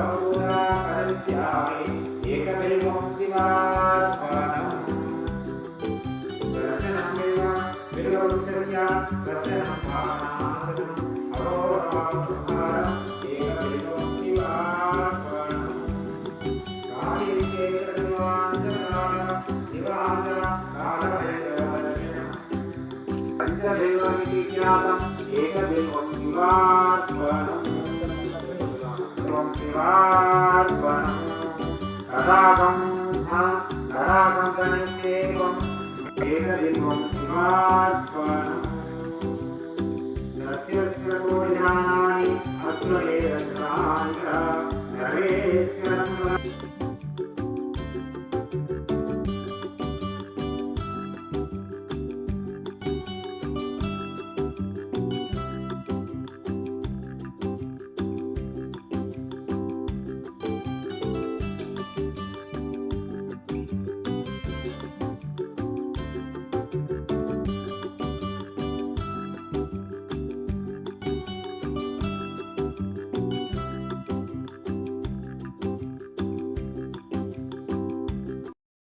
समूराकरस्यामि एकमेवं शिवात्मानम् दर्शनमेव बिल्ववृक्षस्य दर्शनं पानासनम् अरोहासंहारम् एकमेवं शिवात्मानम् काशीक्षेत्रनिवाञ्चनाय निवाचन कालभैरवदर्शनम् पञ्चदैवमिति ज्ञातम् एकमेवं शिवात्मानम् శివార్పణం రథాకంధ రథాకంధనిక్షేపం ఏకదివం శివార్పణం నస్యస్య కోడిధానాని అసురవేద